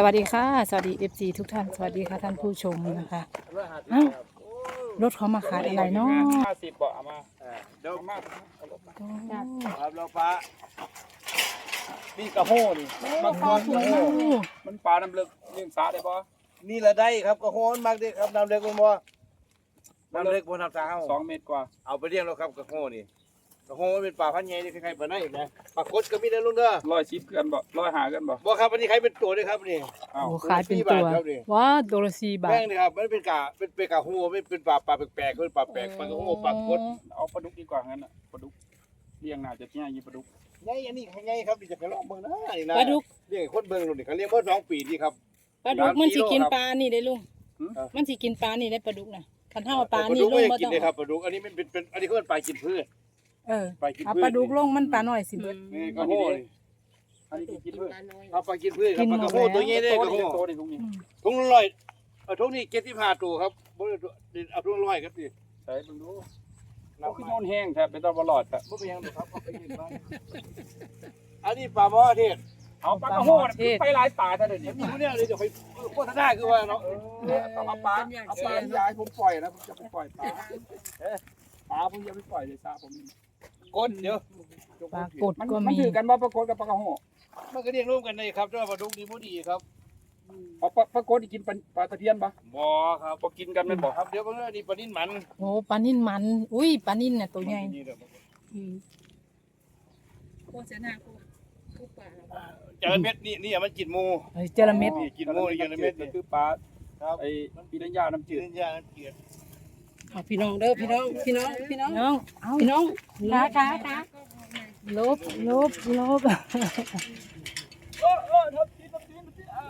สวัสดีค่ะ สวัสดีเอฟซีทุกท่าน สวัสดีค่ะท่านผู้ชมนะคะอ้าวรถเขามาขายอะไรเนาะห้าสิบบ่เอามาเออเดี๋ยวเอามาโอ้ครับเราฟ้านี่กระโห้นี่มังกรกระโห้มันปลาน้ำลึกเลี้ยงสาได้บ่นี่ละได้ครับกระโห้มันมากเด็กครับน้ำเล็กมันบ่น้ำเล็กบนน้ำตาเฮาสองเมตรกว่าเอาไปเลี้ยงแล้วครับกระโห้นี่ กระโห้มันเป็นปลาพันธุ์ใหญ่ที่ใครๆเปิดได้นะปลากดก็มีนะลุงเด้อร้อยสิบเกินบ่ร้อยหาเกินบ่บ่ครับอันนี้ใครเป็นตัวด้วยครับนี่อ้าวโหขายเป็นตัวครับนี่ว้าตัวละสี่บาทแป้งนี่ครับมันเป็นกาเป็นเป็นกาโห้ไม่เป็นปลาปลาแปลกๆเป็นปลาแปลกปลากระโห้ปลากดเอาปลาดุกดีกว่างั้นน่ะปลาดุกเลี้ยงน่าจะง่ายยี่ปลาดุกใหญ่อันนี้ใหญ่ครับนี่จะไปลองเบิ่งนะนี่นะปลาดุกเลี้ยงคนเบิ่งลุงนี่เขาเลี้ยงเมื่อสองปีนี่ครับปลาดุกมันสิกินสามกิโลครับปลานี่ได้ลุงหืมมันสิกินปลานี่ได้ปลาดุกนะคันเท่าปลานี่ดุกลุงไม่บ่ได้กินต้องเลยครับปลาดุกอันนี้มันเป็นเป็นอันนี้เขาเป็นปลากินพืช เออปลากินเอาพืชปลาดุกลงมันปลาหน่อยสิอืเบิดมนี่กระโห้นี่อันนี้กินเพื่อเอาปลากินพืชครับกินปหมลาดกระโห้แล้วตัวนี้ได้โตกระนี่โห้โตนี่ตรงนี้อืมถุงละร้อยเอาถุงนี้เจ็ดสิบห้าตัวครับบ่ได้ตัวเอาถุงละร้อยครับดิใส่เบิ่งดูเราขึ้นโน่นแห้งแทบเป็นตะบลอดแท้บ่เป็นหยังหรอกครับเอาไปกินบ้างอันนี้ปลาหม้อเทศเอาปลากระโห้น่ะไปหลายปลาซะเดี๋ยวนี้มีผู้เนี่ยเลยเดี๋ยวไปโฆษณาคือว่าเนาะเอามาปลาเอาปลาที่ยายผมปล่อยนะผมจะไปปล่อยปลาเอ๊ะปลาผมจะไปปล่อยเลยซาผม กดเดี๋ยวปลากดมันก็มันมีถือกันว่าปลากดกับปลากระโห้มันก็เรียกร่วมกันได้ครับแต่ว่าปลาดุกนี่บ่ดีครับเอาปลาปลากดนี่กินปลาปลาตะเพียนปะบ่ครับบ่กินกันแม่นบ่ครับเดี๋ยวเบิ่งอันนี้ปลานิ่นมันโอ้ปลานิ่นมัน อุ้ยปลานิ่นเนี่ยตัวใหญ่นี่เด้ออืมโฆษณาผู้ผู้ปลาจระเม็ดนี่นี่มันกินหมูเฮ้ยจระเม็ดนี่กินหมูนี่จระเม็ดนี่นี่คือปลาครับไอ้ปีนัญญาน้ำกิจืนดยาเกลียด เอาพี่น้องเด้อพี่น้องพี่น้องพี่น้องน้องเอาพี่น้องขาขาขาลบลบลบเออเออน้ำจืดน้ำจืดน้ำจืดอ่า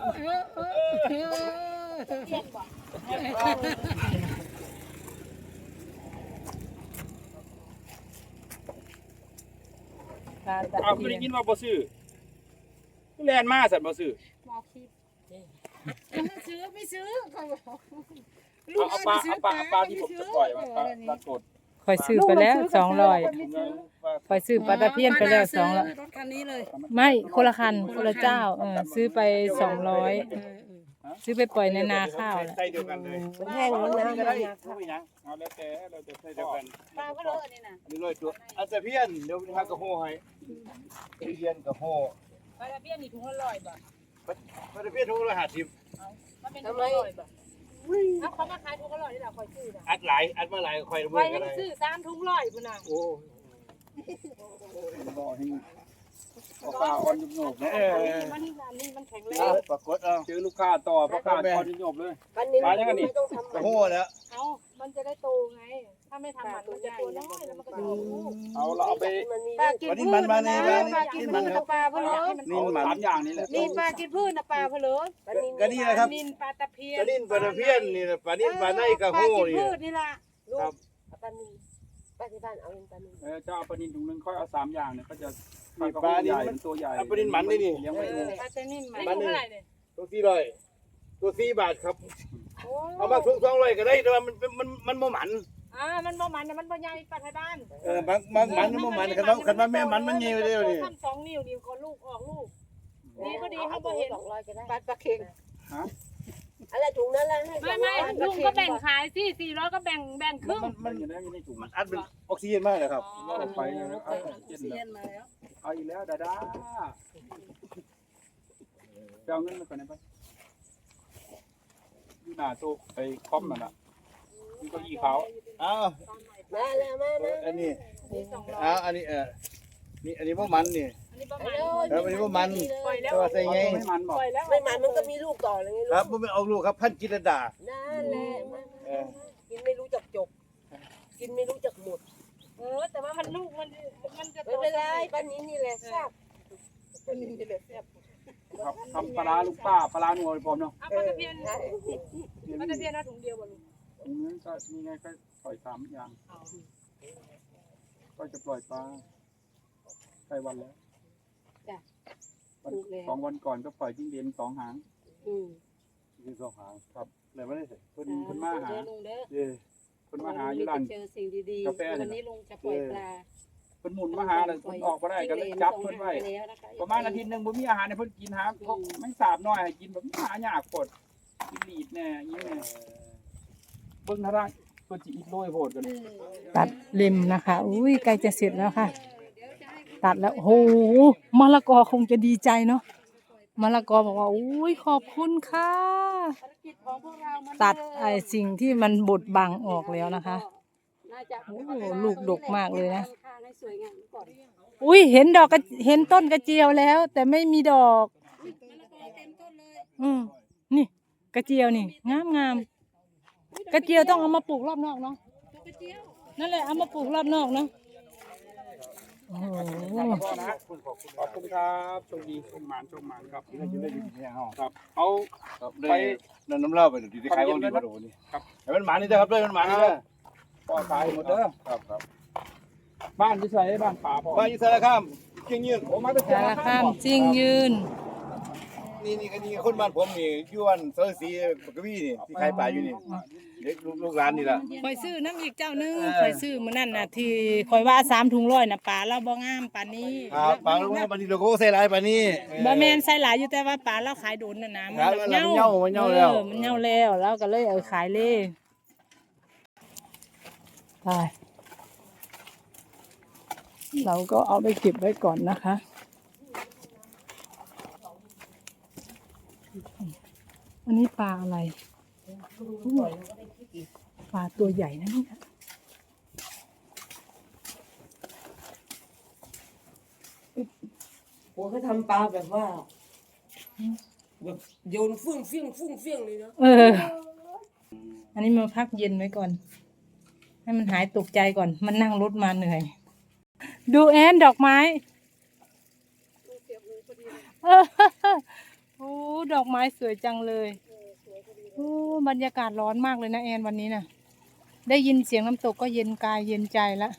ปลาตะเอาเพีคือได้ยนยินว่าบ่ซื้อคือแลนมาสั่นบ่ซื้อไม่ซื้อไม่ซื้อเขาบอก เอาเอาปลาเอาปลาเอาปลาที่ผมจะปล่อยมาปลาปลากดคอยซื้อไปแล้วสองร้อยคอยซื้อปลาตะเพียนไปแล้วสองร้อยรถคันนี้เลยไม่คนละคันคนละเจ้าเออซื้อไปสองร้อยซื้อไปปล่อยในนาข้าวน่ะใส่เดียวกันเลยแห้งแล้วนะก็ได้ผู้หญิงเอาแล้วแต่แล้วแต่ใส่เดียวกันปลาก็เลอะนี่นะอันนี้ร้อยตัวอันแต่เพี้ยนเดี๋ยวทางกระโห้ให้เพี้ยนกระโห้ปลาตะเพียนนี่ถุงละร้อยบาทมันจะเพี้ยนทุกรหัสทิมมันเป็นถุงละร้อยบาท เอาเขามาขายถุงละร้อยนี่แหละคอยซื้อนะอัดหลายอัดมาหลายคอยคมืออยกัยันงเลยซื้อสามถุงร้อยพุ่นน่ะ โอ้ บ่ให้ เอาปลาอ่อนยุบๆเนาะเออมันนี่มันนี่มันแข็งแรเอางปรากฏเอาเจอลูกค้าต่อปลาค้าอ่อนยุบๆเลยปันนี้ปลายังไงนี่ไม่ต้องทำกระโห้แล้วเอามันจะได้โตไง ถ้าไม่ทำมันมันจะโตน้อยแล้วมันก็จะออกลูกเอาเราเอาไปปลากินพืชนะปลากินพืชนะปลาเพลินนี่มันสามอย่างนี่แหละนี่ปลากินพืชนะปลาเพลินก็นี่นะครับนินปลาตะเพียนกระดิ่นปลาเพี้ยนนี่นะปลานิ่นปลาในกระโห้ปลากินนี่พืชนี่ล่ะครับปลานินปลาที่บ้านเอาเป็นปลานินเออจะเอาปลานินถุงนึงค่อยเอาสามอย่างเนี่ยก็จะ นี่ปลานี่ใหญ่มันตัวใหญ่เอาปลานินมันนี่นี่เลี้ยงไม่ถูกปลาเจนินมันมันนี่เท่าไหร่เนี่ยตัวสี่ร้อยตัวสี่บาทครับโอ้เอามาทุกสองร้อยก็ได้แต่ว่ามันมันมันมันบ่หมันอ่ามันบ่มันนะมันบ่ใหญ่ปลาไทยบ้านเออบางบางมันมันบ่หมันคันว่าคันว่าแม่มันมันเงี้ยไปเดียวนี่ทำสองนิ้วนิ้วก็ลูกออกลูกนี่ก็ดีเอาเขาตับ่วเห็นสองร้อยก็ได้ปลาปลาเค็ง อะไรถุงนั้นแหละให้ไม่ไม่ลุงก็แบ่งขายสิสี่ร้อยก็แบ่งแบ่งครึ่ง มันมันอยู่ในอยู่ในถุงมันอัดเป็นออกซิเจนมากเลยครับเอาไปแล้วเอาเย็นเซีแล้ยวนมาแล้วเอาอีกแล้วดาดาไปเอาเงินมาก่อนนะไปอยู่หน้าโต๊ะไปคอมนั่นน่ะมีเก้าอี้ขาวเอามาแล้วมามาอันนี้นี่สองร้อยเอาอันนี้เออนี่อันนี้บ่มันนี่อันนี้ ประมาณแล้วอันนี้บ่มันปล่อยแล้วตัวใส่เอาไงตัวไม่มันบอกปล่อยแล้วไม่มันมันก็มีลูกต่อเลยไงคลูรับกบ่เป็นออกลูกครับพันจิตรดานั่นแหละมาเออกินไม่รู้จักจบ กินไม่รู้จักหมด เออ แต่ว่ามันลูกมันมันจะไม่เป็นไรปลานินนี่แหละแซ่บปลานินนี่แหละแซ่บครับทำปลาร้าลูกป้าปลาร้านัวพร้อมเนาะเอาปลาตะเพียนใช่ปลาตะเพียนเอาถุงเดียวบ่ลูกตรงนี้ก็นี่ไงก็ปล่อยสามอย่าง ก็จะปล่อยปลาใกล้วันแล้ว วันสองวันก่อนก็ปล่อยจิ้งเหลนสองหาง อืมคือสองหางครับเลยไม่ได้ใส่คนคนมาหาเด้อลุงเด้อเด้คนมาหาอยู่ร้าน เจอสิ่งดีกาแฟๆ เนี่วัยนนี้ลุงจะปล่อยปลาเพิ่นหมุนมาหาแล้วเพิ่นออกบ่ได้ก็เลยจับเพิ่นไว้ประมาณอาทิตย์หนึงบ่มีอาหารให้เพิ่นกินหาพวกแมงสาบน้อยให้กินแบบหายากโพดกินลีดแน่อยังแน่เบิ่งทางเพิ่นสิอิดโรยโพดกัน ตัดเล็มนะคะ อุ้ยใกล้จะเสร็จแล้วค่ะ ตัดแล้วโอ้โหมะละกอคงจะดีใจเนาะมะละกอบอกว่าอุ้ยขอบคุณค่ะ ตัดไอ้สิ่งที่มันบดบังออกแล้วนะคะโอ้โหลูกดกมากเลยนะอนอุ้ยเห็นดอกกระเห็นต้นกระเจียวแล้ว แต่ไม่มีดอกอืมนี่กระเจียวนี่งามงามกระเจียวต้องเอามาปลูกรอบนอกเนาะนั่นแหละเอามาปลูกรอบนอกเนาะ โอ้โหขอบคุณครับโชคดีโชคหมานโชคหมานครับนี่จะได้อยู่ที่เฮาครับเอาครับไปได้นั่นน้ำเหล้าไปเดี๋ยวที่ขายของดีมาโดนี่ครับให้มันหมานี่เด้อครับด้วยมันหมานี่เด้อพ่อตายหมดเด้อครับครับบ้านที่ใส่บ้านป่าพ่อมาอยู่สารคามเก่งยืนโอ้มาแต่สารคามจริงยืน นี่นี่ก็นี่คนบ้านผมนี่อยู่อันเซอร์ซีกระบี่นี่ที่ขายปลาอยู่นี่เด็กลูกลูกหลานนี่ล่ะคอยซื้อน้ำอีกเจ้านึงเออคอยซื้อมื้อนั่นน่ะที่คอยว่าสามถุงร้อยน่ะปลาเราบ่งามปานนี้ครับปลาลูกนี้ปลานี่เราก็ใส่หลายปลานี่บ่แม่นใส่หลายอยู่แต่ว่าปลาเราขายโดนน่ะนะครับแบบมันเหี่ยวมันเหี่ยวแล้ว ออมันเหี่ยวแล้วแล้วก็เลยเอาขายเลยไปเราก็เอาไปเก็บไว้ก่อนนะคะ อันนี้ปลาอะไรอุ้ยปลาตัวใหญ่นะเนี่ยหัวเขาทำปลาแบบว่าแบบโยนฟุ้งเฟี้ยงฟุ้งเฟี้ยงเลยเนาะเออ อันนี้มาพักเย็นไว้ก่อน ให้มันหายตกใจก่อน มันนั่งรถมาเหนื่อย ดูแอนดอกไม้เออโอ้ดอกไม้สวยจังเลยโอ้บรรยากาศร้อนมากเลยนะแอนวันนี้นะได้ยินเสียงน้ำตกก็เย็นกายเย็นใจละ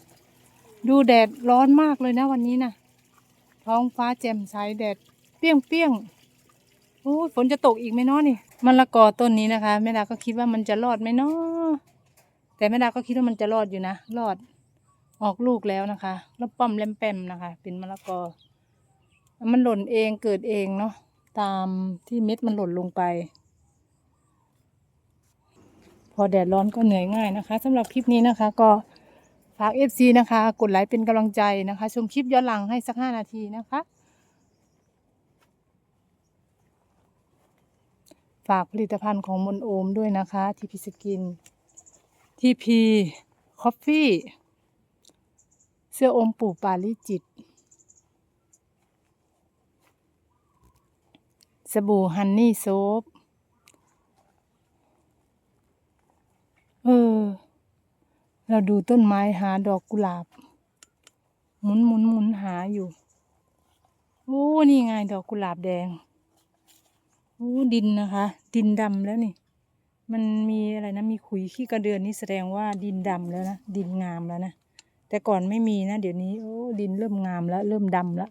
ดูแดดร้อนมากเลยนะวันนี้นะท้องฟ้าแจ่มใสแดดเปี้ยงเปี้ยงโอ้ฝนจะตกอีกไหมเนาะนี่มะละกอต้นนี้นะคะแม่ดาก็คิดว่ามันจะรอดไหมเนาะแต่แม่ดาก็คิดว่ามันจะรอดอยู่นะรอดออกลูกแล้วนะคะแล้วป้อมแลมแปมนะคะ เป็นมะละกอ มันหล่นเองเกิดเองเนาะ ตามที่เม็ดมันหล่นลงไป พอแดดร้อนก็เหนื่อยง่ายนะคะสำหรับคลิปนี้นะคะ ก็ฝากเอฟซีนะคะ กดไลค์เป็นกำลังใจนะคะ ชมคลิปย้อนหลังให้สักห้านาทีนะคะ ฝากผลิตภัณฑ์ของมนโอมด้วยนะคะทีพีสกินทีพีคอฟฟี่เสื้ออมปู่ปาลิจิต สบู่ฮันนี่โซฟเออ เราดูต้นไม้หาดอกกุหลาบ หมุนหมุนหมุนหาอยู่ โอ้ นี่ไงดอกกุหลาบแดง โอ้ ดินนะคะ ดินดำแล้วนี่ มันมีอะไรนะ มีขุยขี้กระเดือนนี่แสดงว่าดินดำแล้วนะ ดินงามแล้วนะ แต่ก่อนไม่มีนะ เดี๋ยวนี้ โอ้ ดินเริ่มงามแล้ว เริ่มดำแล้ว